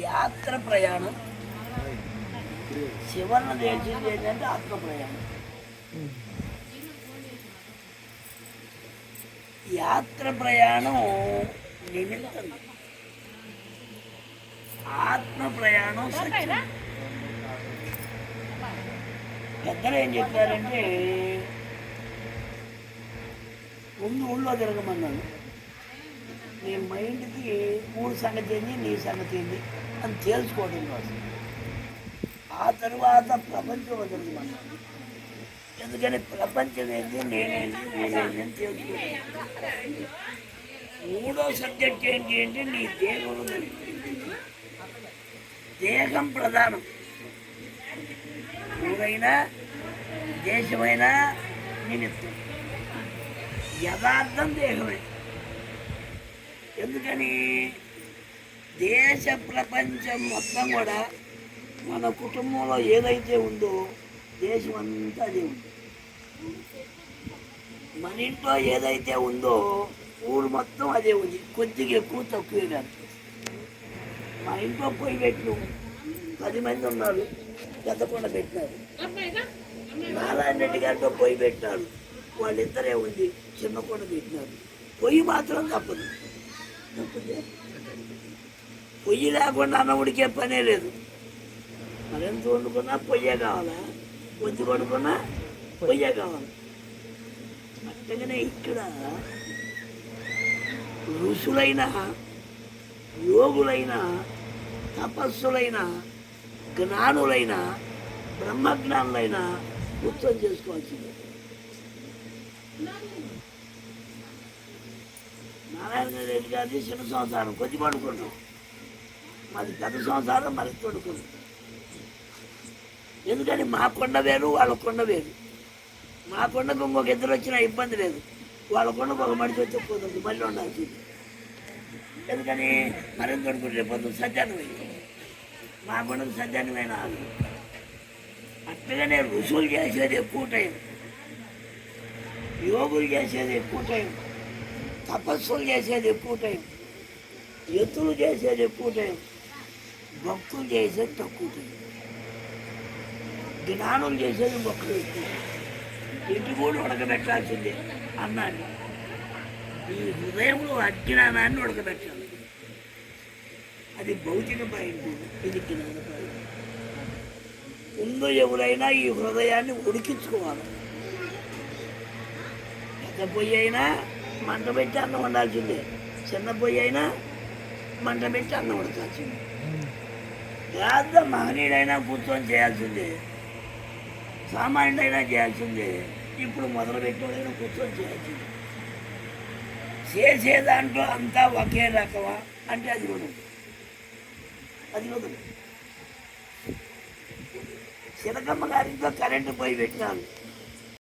యాత్ర ప్రయాణం. చివరన తెలిసింది ఏంటంటే ఆత్మ ప్రయాణం. యాత్ర ప్రయాణం నిమిత్తం. ఆత్మ ప్రయాణం సత్యం. పెద్దలు ఏం చెప్పారంటే ముందు ఊళ్ళో తిరగమన్నాను. నీ మైండ్కి మూడు సంగతి ఏంది నీ సంగతి ఏంది అని తెలుసుకోవడం కోసం ఆ తరువాత ప్రపంచం వదలమన్నాను ఎందుకని ప్రపంచం ఏంది నేనేంది నేనేంది అని తెలుసుకోవాలి మూడో సబ్జెక్ట్ ఏంటి అంటే నీ దేహం దేహం ప్రధానం. ఊరైనా దేశమైనా నిమిత్తం. యథార్థం దేహమే. ఎందుకని? దేశ ప్రపంచం మొత్తం కూడా మన కుటుంబంలో ఏదైతే ఉందో దేశం అంతా అదే ఉంది. మన ఇంట్లో ఏదైతే ఉందో ఊరు మొత్తం అదే ఉంది. కొద్దిగా ఎక్కువ తక్కువే కాదు. మా ఇంట్లో పోయి పెట్టిన పది మంది ఉన్నారు. పెద్ద కొండ పెట్టినారు. నారాయణ రెడ్డి గారితో పొయ్యి పెట్టినారు. వాళ్ళిద్దరే ఉంది. చిన్న కొండ పెట్టినారు. పొయ్యి మాత్రం తప్పదు. పొయ్యి లేకుండా అన్నం ఉడికే పనే లేదు. మరెంత వండుకున్నా పొయ్యే కావాలా? పొద్దు వండుకున్నా పొయ్యే కావాలి? అట్టగానే ఇక్కడ ఋషులైన యోగులైన తపస్సులైన జ్ఞానులైన బ్రహ్మజ్ఞానులైన ఉత్సవం చేసుకోవాల్సిందే. నారాయణ కానీ చిన్న సంసారం కొద్ది పడుకుంటాం. మాది పెద్ద సంసారం మరి పడుకున్నాం ఎందుకని మా కొండ వేరు వాళ్ళ కొండ వేరు. మా కొండకు ఇంకొక ఇద్దరు వచ్చినా ఇబ్బంది లేదు. వాళ్ళ కొండకు ఒక మనిషి వచ్చి పోతుంది మళ్ళీ ఉండాల్సి ఎందుకని మరింత అనుకుంటే పోతుంది పొద్దున్న సత్యాన్నమైంది మా కొండకు సత్యాన్నమైన ఆగు. అట్టగానే ఋషులు చేసేది ఎక్కువ టైం. యోగులు చేసేది ఎక్కువ టైం. తపస్సులు చేసేది ఎక్కువ టైం ఎత్తులు చేసేది ఎక్కువ టైం భక్తులు చేసేది తక్కువ టైం జ్ఞానులు చేసేది మొక్కలు ఎక్కువ ఇంటి కూడా ఉడకబెట్టాల్సిందే అన్నాన్ని ఈ హృదయంలో అజ్ఞానాన్ని ఉడకబెట్టాలి. అది భౌతిక పాయింట్ ఇది జ్ఞాన పాయింట్. ముందు ఎవరైనా ఈ హృదయాన్ని ఉడికించుకోవాలి. పెద్ద పొయ్యి అయినా మంట పెట్టి అన్నం వండాల్సిందే. చిన్న పొయ్యి అయినా మంట పెట్టి అన్నం వండాల్సిందే పెద్ద మహనీయుడైనా కూర్చొని చేయాల్సిందే. సామాన్యుడైనా చేయాల్సిందే. ఇప్పుడు మొదలు పెట్టినైనా కూర్చొని చేయాల్సిందే. చేసే దాంట్లో అంతా ఒకే రకమా? అంటే అది కూడా అది వదలు చిలకమ్మ గారింట్లో కరెంటు పోయి పెట్టినాను